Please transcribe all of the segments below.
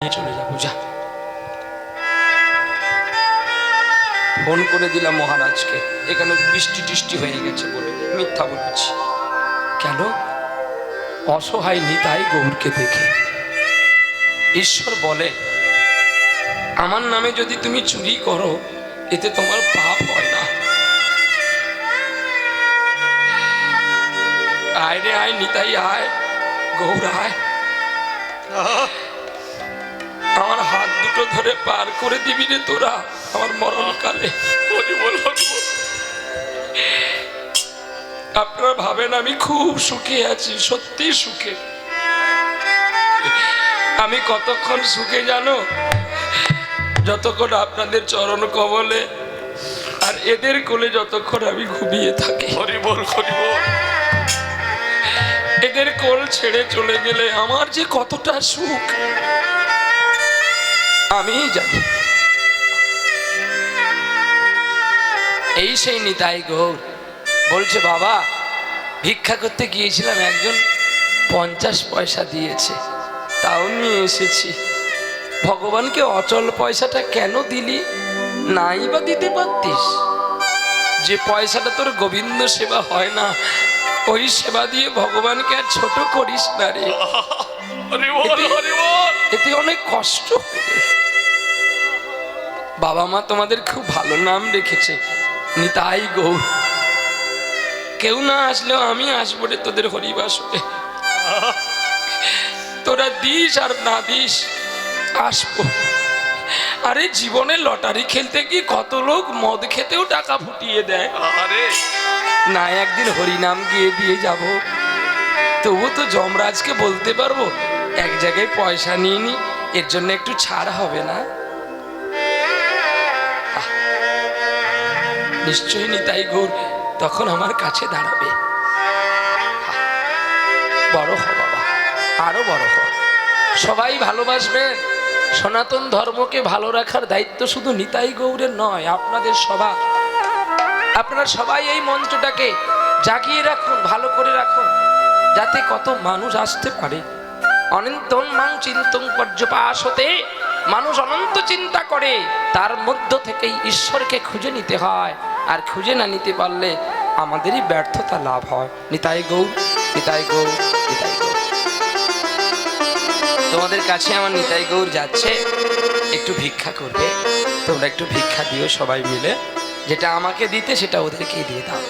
চলে যাব, যা। ফোন করে দিলাম মহারাজকে। এখানে বৃষ্টি টিষ্টি হয়ে গেছে বলে মিথ্যা বলেছি। কেন? অসহায় নিতাই গৌরকে দেখে। ঈশ্বর বলে, আমার নামে যদি তুমি চুরি করো, এতে তোমার পাপ হয় না। আয় রে, আয় নিতাই, আয়। গৌর, আয়। দুটো ধরে পার করে দিবি রে তোরা আমার মরণকালে। আপনারা ভাবেন আমি খুব সুখে আছি সত্যি সুখে। আমি কতক্ষণ সুখে জানো? যতক্ষণ আপনাদের চরণ কমলে আর এদের কোলে যতক্ষণ আমি ঘুমিয়ে থাকি। হরি বল হরি বল। এদের কোল ছেড়ে চলে গেলে আমার যে কতটা সুখ। আমি জানি। এই সেই নিতাই গৌর। বলছে বাবা ভিক্ষা করতে গিয়েছিলাম একজন পঞ্চাশ পয়সা দিয়েছে। তাও নিয়ে এসেছি। ভগবানকে অচল পয়সাটা কেন দিলি? নাই বা দিতে পারতিস। যে পয়সাটা তোর গোবিন্দ সেবা হয় না ওই সেবা দিয়ে ভগবানকে আর ছোট করিস না রে। এতে অনেক কষ্ট বাবা মা তোমাদের খুব ভালো নাম রেখেছে। নিতাই গৌর। কেউ না আসলেও আমি আসব রে তোদের হরিবাসরে। তোরা দিস আর না দিস আসব। আরে জীবনে লটারি খেলতে কি কত লোক মদ খেতেও টাকা ফুটিয়ে দেয়। আরে। না একদিন হরিনাম গিয়ে দিয়ে যাব। তবু তো যমরাজকে বলতে পারব এক জায়গায় পয়সা নিয়ে নি এর জন্য একটু ছাড় হবে না? নিশ্চয়ই নিতাই গৌর তখন আমার কাছে দাঁড়াবে। বড় হ আরও বড় হ। সবাই ভালোবাসবেন, সনাতন ধর্মকে ভালো রাখার দায়িত্ব শুধু নিতাই গৌরের নয়, আপনাদের সবার। আপনারা সবাই এই মঞ্চটাকে জাগিয়ে রাখুন, ভালো করে রাখুন, যাতে কত মানুষ আসতে পারে। অনন্তন মাং চিন্তন পর্যপাস হতে মানুষ অনন্ত চিন্তা করে, তার মধ্য থেকেই ঈশ্বরকে খুঁজে নিতে হয়। আর খুঁজে না নিতে পারলে আমাদেরই ব্যর্থতা লাভ হয়। নিতাই গৌর নিতাই গৌর তোমাদের কাছে আমার নিতাই গৌর যাচ্ছে, একটু ভিক্ষা করবে। তোমরা একটু ভিক্ষা দিও সবাই মিলে। যেটা আমাকে দিতে সেটা ওদেরকেই দিয়ে দাও।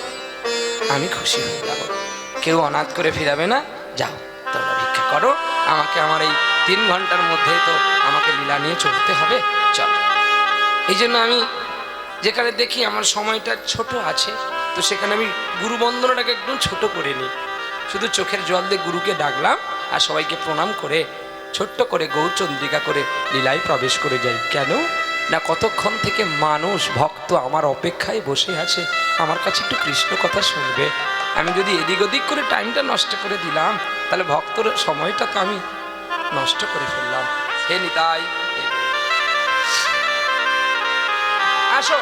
আমি খুশি হয়ে যাব। কেউ অনাথ করে ফিরাবে না। যাও, তোমরা ভিক্ষা করো। আমাকে আমার এই তিন ঘণ্টার মধ্যে তো আমাকে লীলা নিয়ে চলতে হবে। চল। এই জন্য আমি যেখানে দেখি আমার সময়টা ছোট আছে, তো সেখানে আমি গুরু বন্দনাটাকে একদম ছোট করে নিই। শুধু চোখের জল দিয়ে গুরুকে ডাকলাম আর সবাইকে প্রণাম করে, ছোট্ট করে গৌরচন্দ্রিকা করে লীলায় প্রবেশ করে যাই। কেন? না কতক্ষণ থেকে মানুষ, ভক্ত আমার অপেক্ষায় বসে আছে, আমার কাছে একটু কৃষ্ণ কথা শুনবে। আমি যদি এদিক ওদিক করে টাইমটা নষ্ট করে দিলাম, তাহলে ভক্তর সময়টা তো আমি নষ্ট করে ফেললাম। হে নিতাই আসো।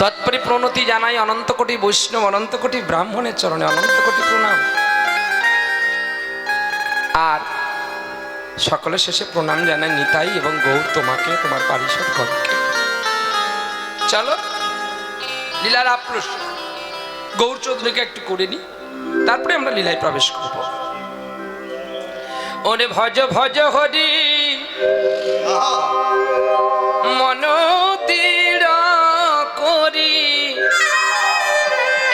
তৎপরি প্রণতি জানাই অনন্ত কোটি বৈষ্ণব অনন্ত কোটি ব্রাহ্মণের চরণে অনন্ত কোটি প্রণাম। আর সকলের শেষে প্রণাম জানাই নিতাই এবং গৌর তোমাকে, তোমার পারিষদ গণকে চলো, লীলার আপ্রুষ গৌর চৌধুরীকে একটু করে নিই তারপরে আমরা লীলায় প্রবেশ করব। ওরে ভজ ভজ হরি মন করি,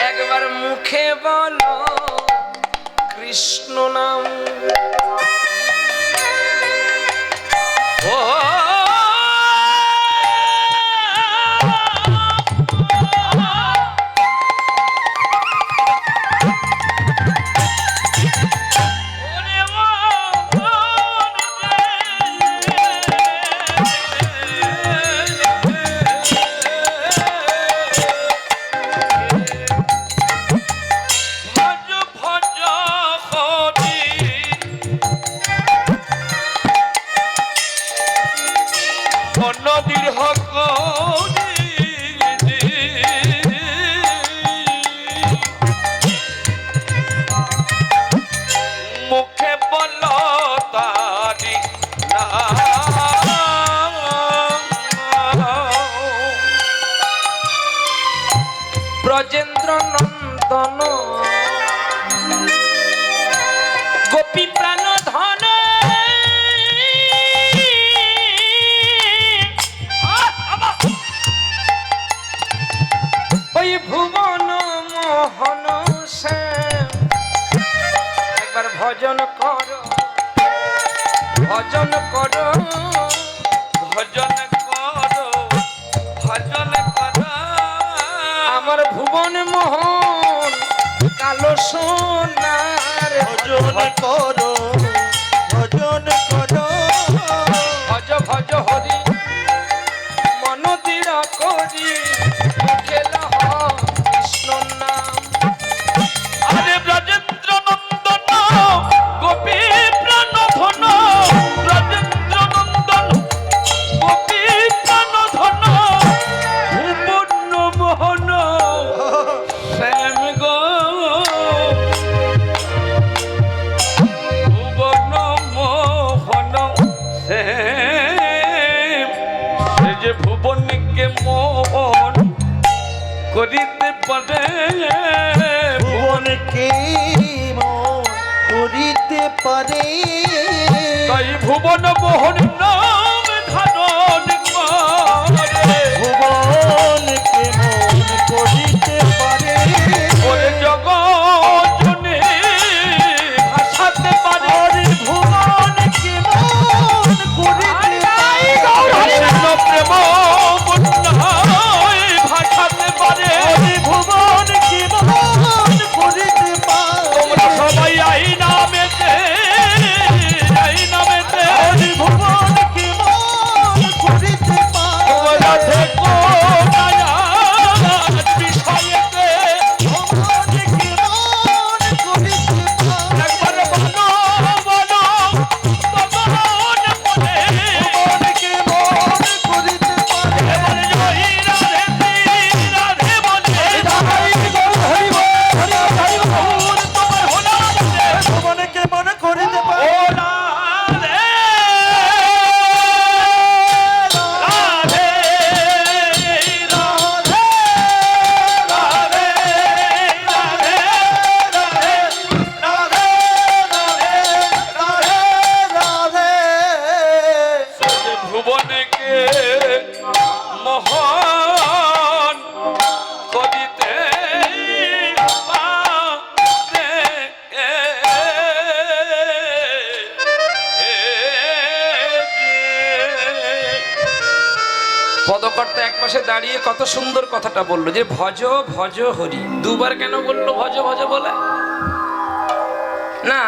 একবার মুখে বল কৃষ্ণ নাম। ওই ভুবন মোহন শ্যাম একবার ভজন কর ভজন কর ভজন কর ভজন কর। আমার ভুবন মোহন কালো সোনার ভজন করো যে ভুবনকে মোহন করিতে পারে ভুবনকে মন করিতে পারে। তাই ভুবন মোহন নাম ধারণ করে। ভুবনকে মন করিতে ভজ ভজ হরি। দুবার কেন বলল ভজ ভজ বলে? না,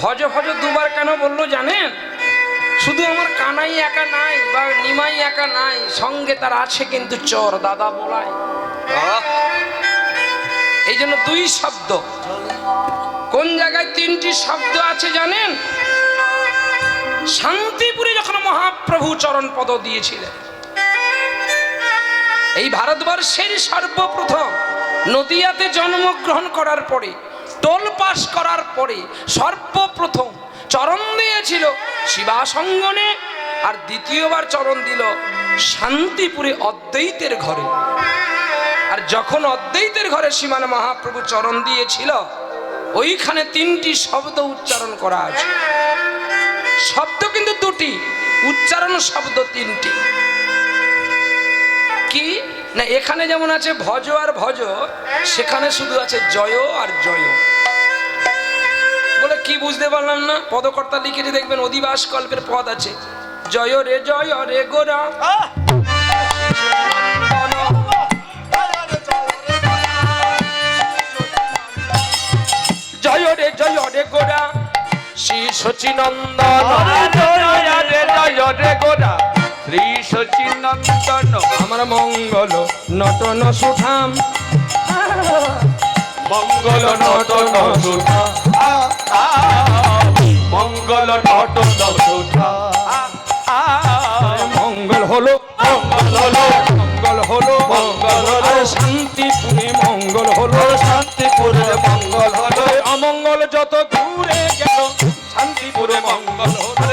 ভজ ভজ দুবার কেন বলল জানেন? শুধু আমার কানাই একা নাই বা নিমাই একা নাই, সঙ্গে তার আছে কিন্তু চর, দাদা বলাই। এই জন্য দুই শব্দ। কোন জায়গায় তিনটি শব্দ আছে জানেন? শান্তিপুরে যখন মহাপ্রভু চরণ পদ দিয়েছিলেন এই ভারতবর্ষের সর্বপ্রথম নদিয়াতে জন্মগ্রহণ করার পরে টোল পাস করার পরে সর্বপ্রথম চরণ দিয়েছিল শিবাসঙ্গনে আর দ্বিতীয়বার চরণ দিল শান্তিপুরে অদ্বৈতের ঘরে। আর যখন অদ্বৈতের ঘরে সীমান মহাপ্রভু চরণ দিয়েছিল, ওইখানে তিনটি শব্দ উচ্চারণ করা আছে। শব্দ কিন্তু দুটি, উচ্চারণ শব্দ তিনটি। কি? না, এখানে যেমন আছে ভজ আর ভজ, সেখানে শুধু আছে জয় আর জয়। বলে কি বুঝতে পারলাম না? পদকর্তা লিখেছে দেখবেন অধিবাস কল্পের পদ আছে। জয় রে জয় রে গোরা। জয় রে জয় রে গোরা। শ্রী সচিনন্দন। জয় রে জয় রে গোরা। শ্রী সচিনন্দন আমার মঙ্গল নটন সুঠাম। মঙ্গল নটন সুধা মঙ্গল নটন সুধা মঙ্গল হলো মঙ্গল হলো মঙ্গল হলো মঙ্গল হলো। শান্তিপুরে মঙ্গল হলো শান্তিপুরে মঙ্গল হলো। অমঙ্গল যত দূরে গেল, শান্তিপুরে মঙ্গল হলো।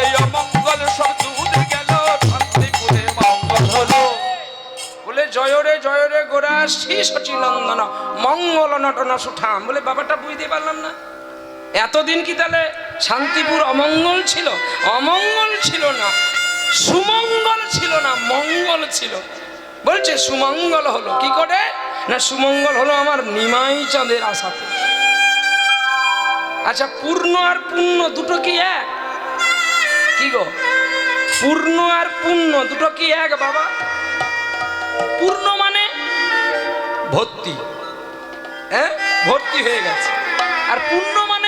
রে জয় রে গোরা শ্রী সচিনন্দন, মঙ্গল নটন সুঠাম। বলে, বাবাটা, বুঝতে পারলাম না। এতদিন কি তাহলে শান্তিপুর অমঙ্গল ছিল? অমঙ্গল ছিল না, সুমঙ্গল ছিল না, মঙ্গল ছিল। বলছে, সুমঙ্গল হলো। কি করে? না, সুমঙ্গল হলো আমার নিমাই চাঁদের আশাতে। আচ্ছা পূর্ণ আর পূর্ণ দুটো কি এক? কি গো? পূর্ণ আর পূর্ণ দুটো কি এক, বাবা? পূর্ণ ভর্তি। হ্যাঁ? ভর্তি হয়ে গেছে। আর পুণ্য মানে?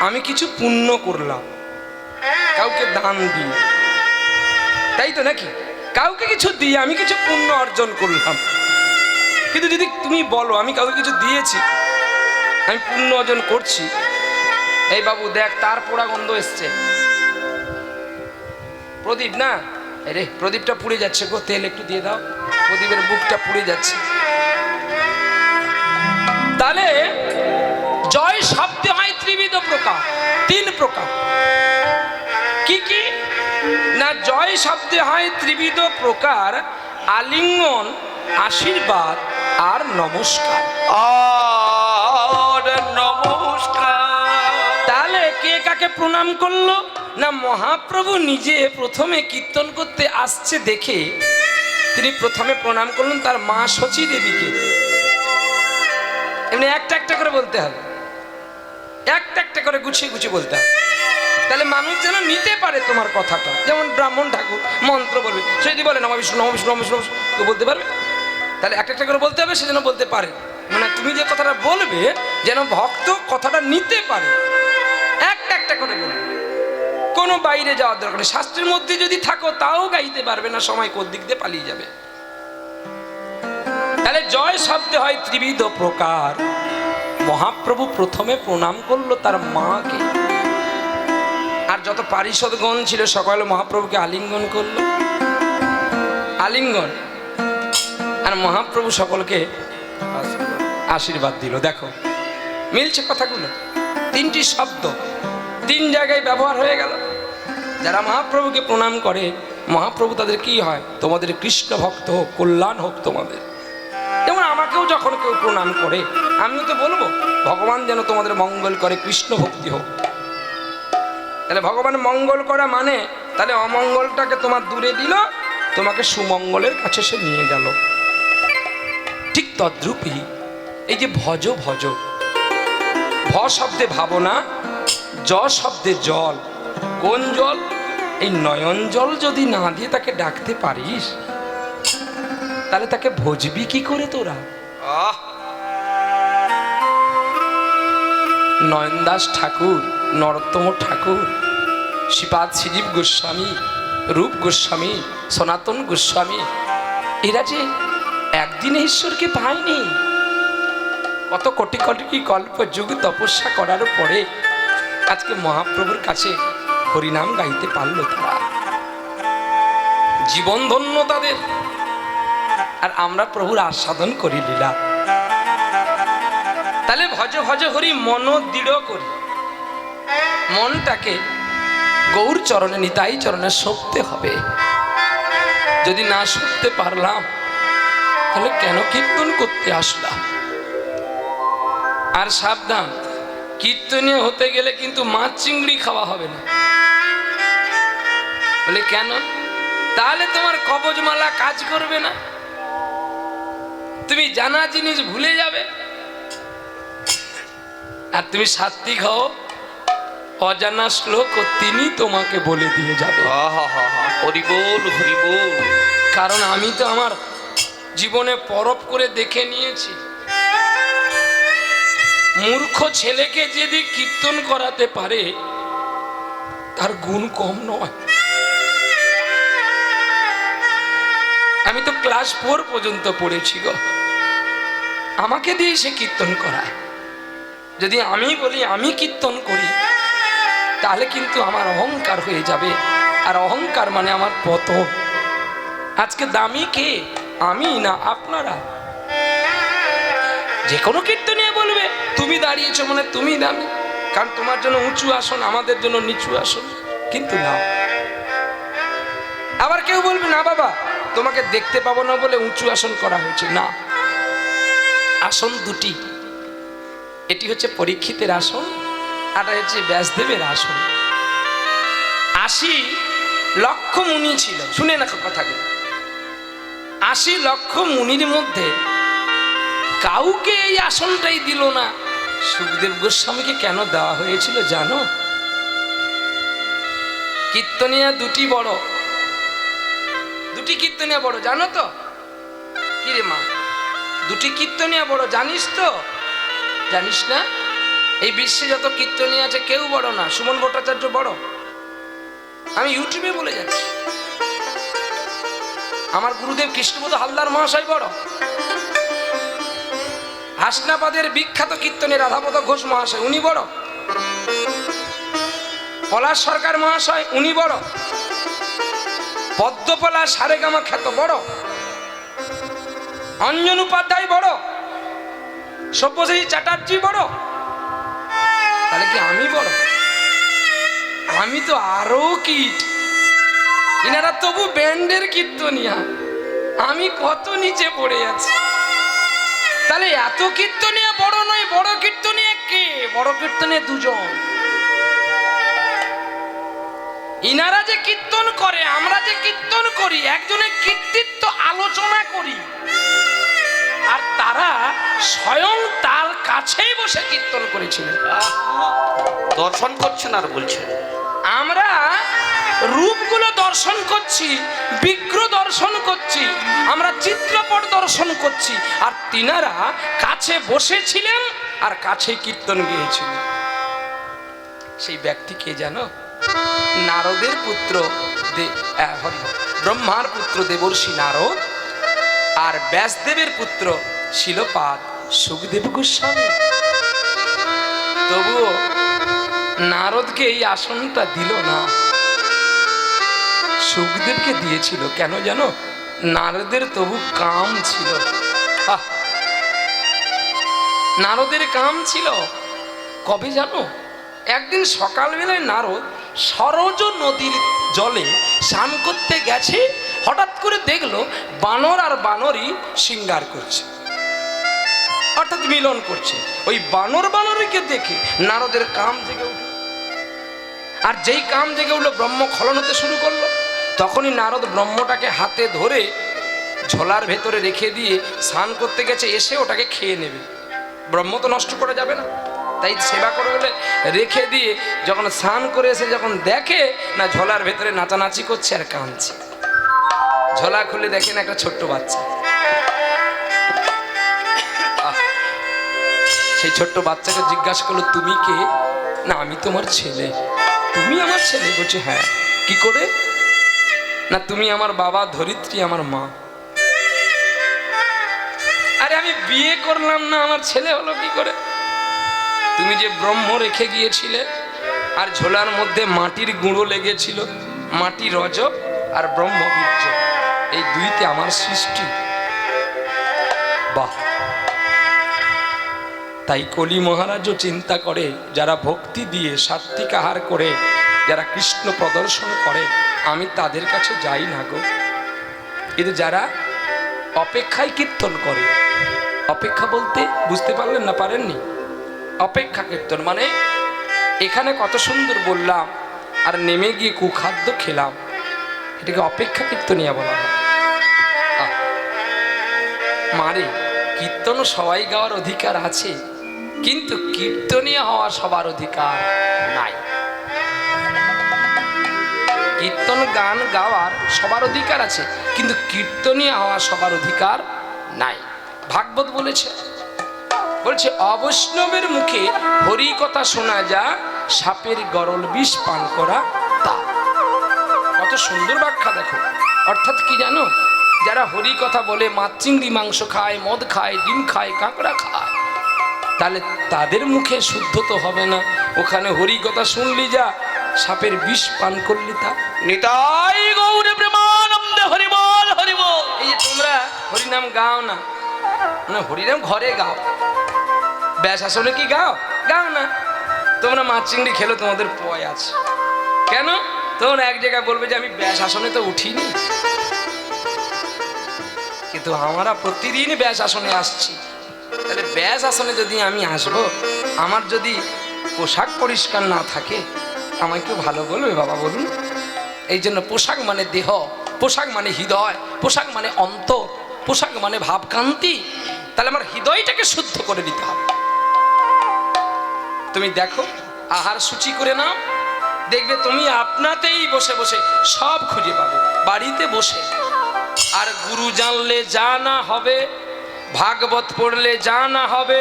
আমি কিছু পুণ্য করলাম। কাউকে দান দিই তাই তো নাকি? কাউকে কিছু দিয়ে আমি কিছু পুণ্য অর্জন করলাম। কিন্তু যদি তুমি বলো, আমি কাউকে কিছু দিয়েছি, আমি পুণ্য অর্জন করছি, এই বাবু, দেখ, তার পোড়া গন্ধ এসছে। প্রদীপ না? রে, প্রদীপটা পুড়ে যাচ্ছে গো, তেল একটু দিয়ে দাও। প্রদীপের বুকটা পুড়ে যাচ্ছে। তাহলে জয় শব্দে হয় ত্রিবিধ প্রকার তিন প্রকার। কি কি? না জয় শব্দে হয় ত্রিবিধ প্রকার আলিঙ্গন আশীর্বাদ আর নমস্কার। আর নমস্কার। তাহলে কে কাকে প্রণাম করল? না মহাপ্রভু নিজে প্রথমে কীর্তন করতে আসছে দেখে তিনি প্রথমে প্রণাম করলেন তার মা শচী দেবীকে। এমনি একটা একটা করে বলতে হবে। একটা একটা করে গুছিয়ে গুছিয়ে বলতে হবে। তাহলে মানুষ যেন নিতে পারে তোমার কথাটা। যেমন ব্রাহ্মণ ঠাকুর মন্ত্র বলবে সে যদি বলে নম বিষ্ণু নম বিষ্ণু নম বিষ্ণু নম বিষ্ণু, কেউ বলতে পারবে? তাহলে একটা একটা করে বলতে হবে সে যেন বলতে পারে। মানে তুমি যে কথাটা বলবে যেন ভক্ত কথাটা নিতে পারে। একটা একটা করে বলবে। কোনো বাইরে যাওয়ার দরকার নেই। শাস্ত্রের মধ্যে যদি থাকো, তাও গাইতে পারবে না, সময় দিক দিয়ে পালিয়ে যাবে। তাহলে জয় শব্দে হয় ত্রিবিধ প্রকার। মহাপ্রভু প্রথমে প্রণাম করল তার মাকে। আর যত পারিষদগণ ছিল, সকলে মহাপ্রভুকে আলিঙ্গন করল। আলিঙ্গন। আর মহাপ্রভু সকলকে আশীর্বাদ দিল। দেখো, মিলছে কথাগুলো। তিনটি শব্দ, তিন জায়গায় ব্যবহার হয়ে গেল। যারা মহাপ্রভুকে প্রণাম করে, মহাপ্রভু তাদের কি হয়? তোমাদের কৃষ্ণ ভক্ত হোক, কল্যাণ হোক তোমাদের। যেমন আমাকেও যখন কেউ প্রণাম করে আমিও তো বলব, ভগবান যেন তোমাদের মঙ্গল করে, কৃষ্ণ ভক্তি হোক। তাহলে ভগবান মঙ্গল করা মানে তাহলে অমঙ্গলটাকে তোমার দূরে দিল, তোমাকে সুমঙ্গলের কাছে সে নিয়ে গেল। ঠিক তদ্রূপই এই যে ভজ ভজ, ভ শব্দে ভাবনা, জ শব্দে জল কোন জল? এই নয়ন জল যদি না দিয়ে তাকে ডাকতে পারিস তাহলে তাকে ভজবি কি করে তোরা? আহ! নয়নদাস ঠাকুর নরোত্তম ঠাকুর শ্রীপাদ শ্রীজীব গোস্বামী রূপ গোস্বামী সনাতন গোস্বামী এরা যে একদিনে ঈশ্বরকে পায়নি। কত কোটি কোটি কি কল্প যুগ তপস্যা করার পরে আজকে মহাপ্রভুর কাছে হরিনাম গাইতে পারল তারা। জীবন ধন্য তাদের। আর আমরা প্রভুর আস্বাদন করি লীলা। তাহলে ভজ ভজ হরি মন দৃঢ় করি। মনটাকে গৌর চরণে, নিতাই চরণে সপতে হবে। যদি না সপতে পারলাম, তাহলে কেন কীর্তন করতে আসলাম? আর সাবধান, কীর্তনীয় হতে গেলে কিন্তু মাছ চিংড়ি খাওয়া হবে না। বলে কেন? তাহলে তোমার কবজমালা কাজ করবে না? তুমি জানা জিনিস ভুলে যাবে। আর তুমি সাত্বিক হও অজানা শ্লোক ও তিনি তোমাকে বলে দিয়ে যাবে। আহা হা হা হরি বল হরি বল। কারণ আমি তো আমার জীবনে পরব করে দেখে নিয়েছি। মূর্খ ছেলেকে যদি কীর্তন করাতে পারে তার গুণ কম নয়। আমি তো ক্লাস ফোর পর্যন্ত পড়েছি গো। আমাকে দিয়ে সে কীর্তন করায়। যদি আমি বলি, আমি কীর্তন করি, তাহলে কিন্তু আমার অহংকার হয়ে যাবে। আর অহংকার মানে আমার পতন। আজকে দামি কে? আমি না আপনারা? যে কোনো কীর্তনিয়া বলবে, তুমি দাঁড়িয়েছো মানে তুমি দামি। কারণ তোমার জন্য উঁচু আসন, আমাদের জন্য নিচু আসন। কিন্তু না। আবার কেউ বলবে, না বাবা তোমাকে দেখতে পাবো না বলে উঁচু আসন করা হয়েছে। না। আসন দুটি। এটি হচ্ছে পরীক্ষিতের আসন, আর হচ্ছে ব্যাসদেবের আসন। আশি লক্ষ মুনি ছিল। শুনে না কথাগুলো। আশি লক্ষ মুনির মধ্যে কাউকে এই আসনটাই দিল না। সুখদেব গোস্বামীকে কেন দেওয়া হয়েছিল জানো? কীর্তনিয়া দুটি বড়। দুটি কীর্তনিয়া বড়, জানো তো? কি রে মা? দুটি কীর্তনিয়া বড়, জানিস তো? জানিস না? এই বিশ্বে যত কীর্তনিয়া আছে কেউ বড় না, সুমন ভট্টাচার্য বড়। আমি ইউটিউবে বলে যাচ্ছি। আমার গুরুদেব কৃষ্ণবোধ হালদার মহাশয় বড়। হাসনাবাদের বিখ্যাত কীর্তনের রাধাপদ ঘোষ মহাশয়, উনি বড়। পলাশ সরকার মহাশয়, উনি বড়। পদ্মপলা সারেগামা খ্যাত বড়। অঞ্জন উপাধ্যায় বড়। সব্যসাচী চ্যাটার্জি বড়। তাহলে কি আমি বড়? আমি তো আরও কীট। এনারা তবু ব্যান্ডের কীর্তনিয়া। আমি কত নিচে পড়ে আছি। তাহলে এত কীর্তনিয়া বড় নয়, বড় কীর্তনিয়া কে? বড় কীর্তনিয়া দুজন। ইনারা যে কীর্তন করে আমরা যে কীর্তন করি একজনের কীর্তিত্ব আলোচনা করি। আর তারা স্বয়ং তার কাছেই বসে কীর্তন করেছিলেন। দর্শন করছেন আর বলছেন। আমরা রূপগুলো দর্শন করছি বিগ্রহ দর্শন করছি আমরা চিত্রপট দর্শন করছি আর তিনারা কাছে বসেছিলেন আর কাছে কীর্তন গিয়েছিলেন। সেই ব্যক্তি কে জানো? নারদের পুত্র। ব্রহ্মার পুত্র দেবর্ষি নারদ, আর ব্যাসদেবের পুত্র শিলপাদ সুখদেব গোস্বামী। তবুও নারদকে এই আসনটা দিল না। সুখদেবকে দিয়েছিল। কেন জানো? নারদের তবু কাম ছিল! নারদের কাম ছিল। কবে জানো? একদিন সকালবেলায় নারদ সরজ নদীর জলে স্নান করতে গেছে, হঠাৎ করে দেখল বানর আর বানরই সিঙ্গার করছে। অর্থাৎ মিলন করছে। ওই বানর বানরীকে দেখে নারদের কাম জেগে উঠল। আর যেই কাম জেগে উঠল, ব্রহ্ম খলন হতে শুরু করল। তখনই নারদ ব্রহ্মটাকে হাতে ধরে ঝোলার ভেতরে রেখে দিয়ে স্নান করতে গেছে, এসে ওটাকে খেয়ে নেবে। ব্রহ্ম তো নষ্ট করা যাবে না। তাই সেবা করে বলে রেখে দিয়ে যখন স্নান করে এসে যখন দেখে না ঝোলার ভেতরে নাচানাচি করছে আর কাঁদছে। ঝোলা খুলে দেখেন একটা ছোট্ট বাচ্চা। সেই ছোট্ট বাচ্চাকে জিজ্ঞাসা করল, তুমি কে? না, আমি তোমার ছেলে। তুমি আমার ছেলে? বলছে হ্যাঁ। কি করে? না, তুমি আমার বাবা, ধরিত্রী, আমার মা। আরে আমি বিয়ে করলাম না, আমার ছেলে হলো কি করে? তুমি যে ব্রহ্ম রেখে গিয়েছিলে, আর ঝোলার মধ্যে মাটির গুঁড়ো লেগেছিল, মাটি রজ আর ব্রহ্ম বীর্য, এই দুইতে আমার সৃষ্টি। বাহ! তাই কলি মহারাজও চিন্তা করে, যারা ভক্তি দিয়ে সাত্বিক আহার করে, যারা কৃষ্ণ প্রদর্শন করে, আমি তাদের কাছে যাই না গো। কিন্তু যারা অপেক্ষায় কীর্তন করে, অপেক্ষা বলতে বুঝতে পারলেন না পারেননি? অপেক্ষা কীর্তন মানে এখানে কত সুন্দর বললাম আর নেমে গিয়ে কুখাদ্য খেলাম। এটাকে অপেক্ষা কীর্তনিয়া বলা হয়। মারে কীর্তন সবাই গাওয়ার অধিকার আছে, কিন্তু কীর্তনীয় হওয়া সবার অধিকার নাই। কীর্তন, গান গাওয়ার সবার অধিকার আছে, কিন্তু কীর্তনীয় হওয়া সবার অধিকার নাই। ভাগবত বলেছে বলছে অবৈষ্ণবের মুখে হরি কথা শোনা যা সাপের গরল বিষ পান করা তা। কত সুন্দর ব্যাখ্যা দেখো। অর্থাৎ কি জানো যারা হরি কথা বলে মাছ চিংড়ি মাংস খায় মদ খায় ডিম খায় কাঁকড়া খায় তাহলে তাদের মুখে শুদ্ধ তো হবে না। ওখানে হরি কথা শুনলি যা সাপের বিষ পান করলি তা। নিতাই গৌরে প্রেমানন্দে হরিবল হরিবল এই যে তোমরা হরিনাম গাও না না হরিনাম ঘরে গাও। ব্যাস, আসলে কি গাও? গাও না। তোমরা মাছ চিংড়ি খেলো, তোমাদের পয় আছে। কেন? তোমরা এক জায়গায় বলবে যে আমি ব্যাস, আসনে তো উঠিনি। কিন্তু আমরা প্রতিদিন ব্যাস আসনে আসছি। তাহলে ব্যাস আসনে যদি আমি আসব, আমার যদি পোশাক পরিষ্কার না থাকে, আমায় কেউ ভালো বলবে বাবা, বলুন। এই জন্য পোশাক মানে দেহ, পোশাক মানে হৃদয়, পোশাক মানে অন্ত, পোশাক মানে ভাবকান্তি তাহলে আমার হৃদয়টাকে শুদ্ধ করে দিতে হবে। তুমি দেখো, আহার সূচি করে নাও। দেখবে তুমি আপনাতেই বসে বসে সব খুঁজে পাবে, বাড়িতে বসে। আর গুরু জানলে যা না হবে, ভাগবত পড়লে যা না হবে,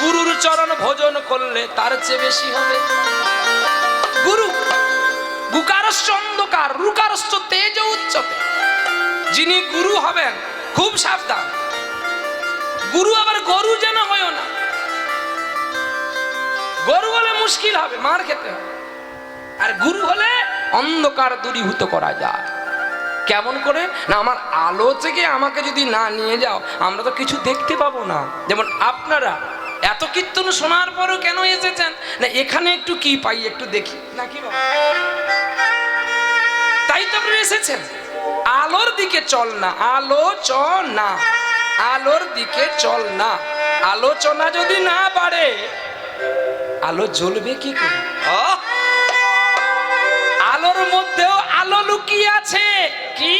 গুরুর চরণ ভোজন করলে তার চেয়ে বেশি হবে। গুরু গুকারশ্চ অন্ধকার রুকারশ্চ তেজ উচ্চতে। যিনি গুরু হবেন, খুব সাবধান। গুরু আবার গরু যেন হয় না। গরু হলে মুশকিল হবে, মার খেতে হবে। আর গুরু হলে অন্ধকার দূরীভূত করা যায়। কেমন করে? না, আমার আলো থেকে আমাকে যদি না নিয়ে যাও, আমরা তো কিছু দেখতে পাবো না। যেমন আপনারা, এত কীর্তন শোনার পরও কেন এসেছেন? না, এখানে একটু কি পাই, একটু দেখি। নাকি? তাই তো আপনি এসেছেন। আলোর দিকে চল না, আলোচনা। আলোর দিকে চল না। আলোচনা যদি না বাড়ে আলো জ্বলবে কি করে? আলোর মধ্যেও আলো লুকিয়ে আছে। কি?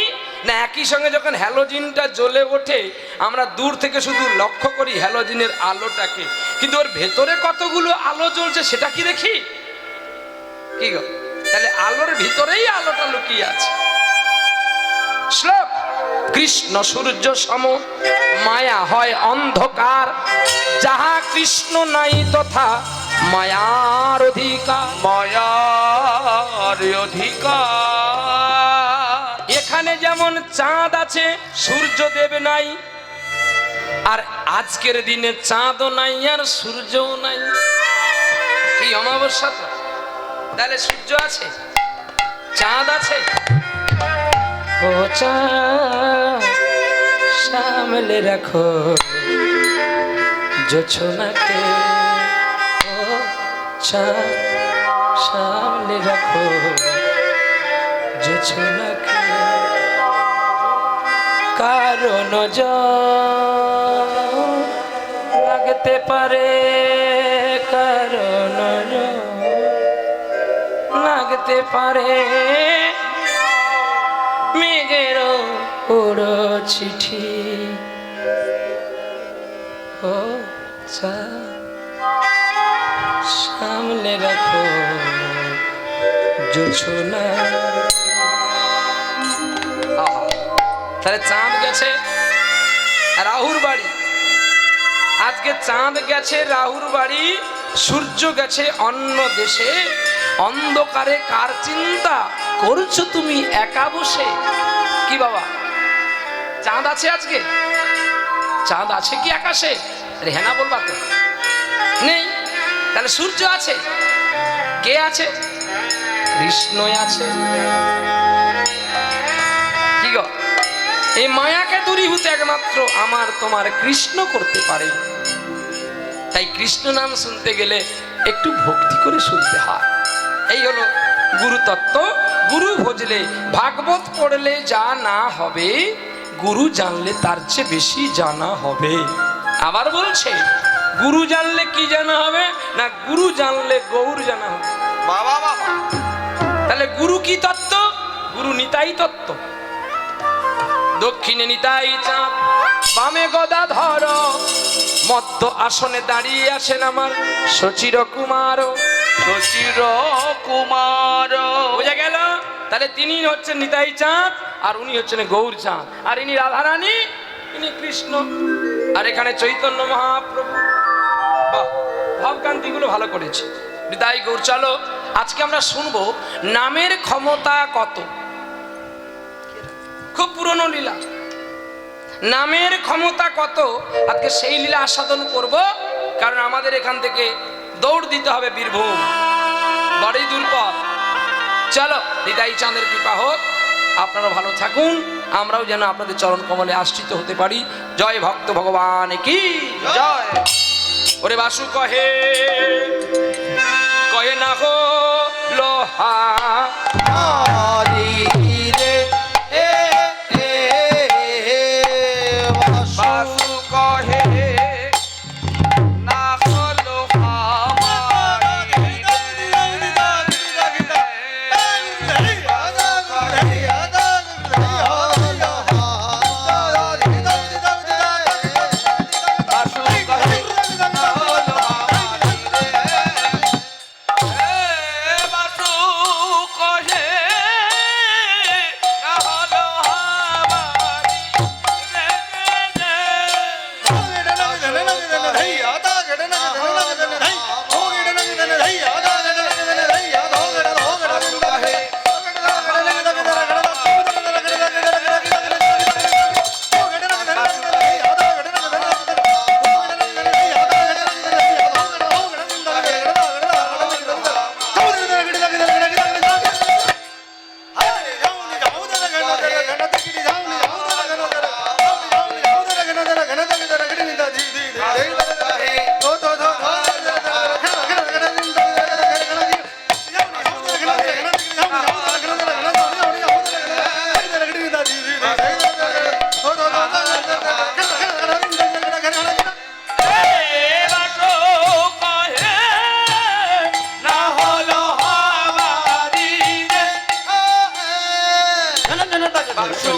না, একই সঙ্গে যখন হ্যালোজিনটা জ্বলে ওঠে, আমরা দূর থেকে শুধু লক্ষ্য করি হ্যালোজিনের আলোটাকে। কিন্তু ওর ভেতরে কতগুলো আলো জ্বলছে সেটা কি দেখি? কি গো? তাহলে আলোর ভিতরেই আলোটা লুকিয়ে আছে। শ্লোক। কৃষ্ণ সূর্য সম মায়া হয় অন্ধকার। যাহা কৃষ্ণ নাই তথা মায়ার অধিকার। মায়ার অধিকার। এখানে যেমন চাঁদ আছে সূর্য দেব নাই। আর আজকের দিনে চাঁদও নাই আর সূর্যও নাই। কি অমাবস্যা তো? তাহলে সূর্য আছে চাঁদ আছে। ও সামলে রাখো জোছনাকে। ও সামলে রাখো জোছনাকে। কারণ লাগতে পারে কারণ লাগতে পারে। উড়ো চিঠি ও চা সামনে রাখো জোছনা তাহলে চাঁদ গেছে, রাহুর বাড়ি। আজকে চাঁদ গেছে, রাহুর বাড়ি। সূর্য গেছে অন্য দেশে। অন্ধকারে কার চিন্তা? করছ তুমি একা বসে? কি বাবা? চাঁদ আছে আজকে? চাঁদ আছে কি আকাশে? আরে হ্যাঁ বলবা তো। নেই। তাহলে সূর্য আছে। কে আছে? কৃষ্ণই আছে। কি এই মায়াকে দূরীভূত একমাত্র আমার তোমার কৃষ্ণ করতে পারে। তাই কৃষ্ণ নাম শুনতে গেলে একটু ভক্তি করে শুনতে হয়। এই হলো গুরু তত্ত্ব গুরু ভজলে ভাগবত পড়লে যা না হবে গুরু জানলে তার চেয়ে বেশি জানা হবে। আবার বলছে গুরু জানলে কি জানা হবে? না গুরু জানলে গৌর জানা হবে। বাবা বাবা। তাহলে গুরু কি তত্ত্ব? গুরু নিতাই তত্ত্ব। দক্ষিণে নিতাই চাঁদ বামে গদা ধর মধ্য আসনে দাঁড়িয়ে আছেন আমার সচির কুমার। শশীর কুমার। বোঝা গেল? তাহলে তিনি হচ্ছেন নিতাই চাঁদ, আর উনি হচ্ছেন গৌর চাঁদ। আর ইনি রাধারানী, ইনি কৃষ্ণ। আর এখানে চৈতন্য মহাপ্রভু। ভাবকান্তিগুলো ভালো করেছে। নিতাই গৌর, চলো, আজকে আমরা শুনব নামের ক্ষমতা কত? খুব পুরনো লীলা। নামের ক্ষমতা কত? আজকে সেই লীলা আস্বাদন করব, কারণ আমাদের এখান থেকে দৌড় দিতে হবে বীরভূম। বড়ই দুর্পথ। চলো, নিতাই চাঁদের কৃপা হোক। আপনারা ভালো থাকুন, আমরাও যেন আপনাদের চরণ কমলে আশ্রিত হতে পারি। জয় ভক্ত ভগবান কি জয়। ওরে বাসু কহে কহে না হো লোহা।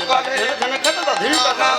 કા કે જને કહેતા ધીમ કા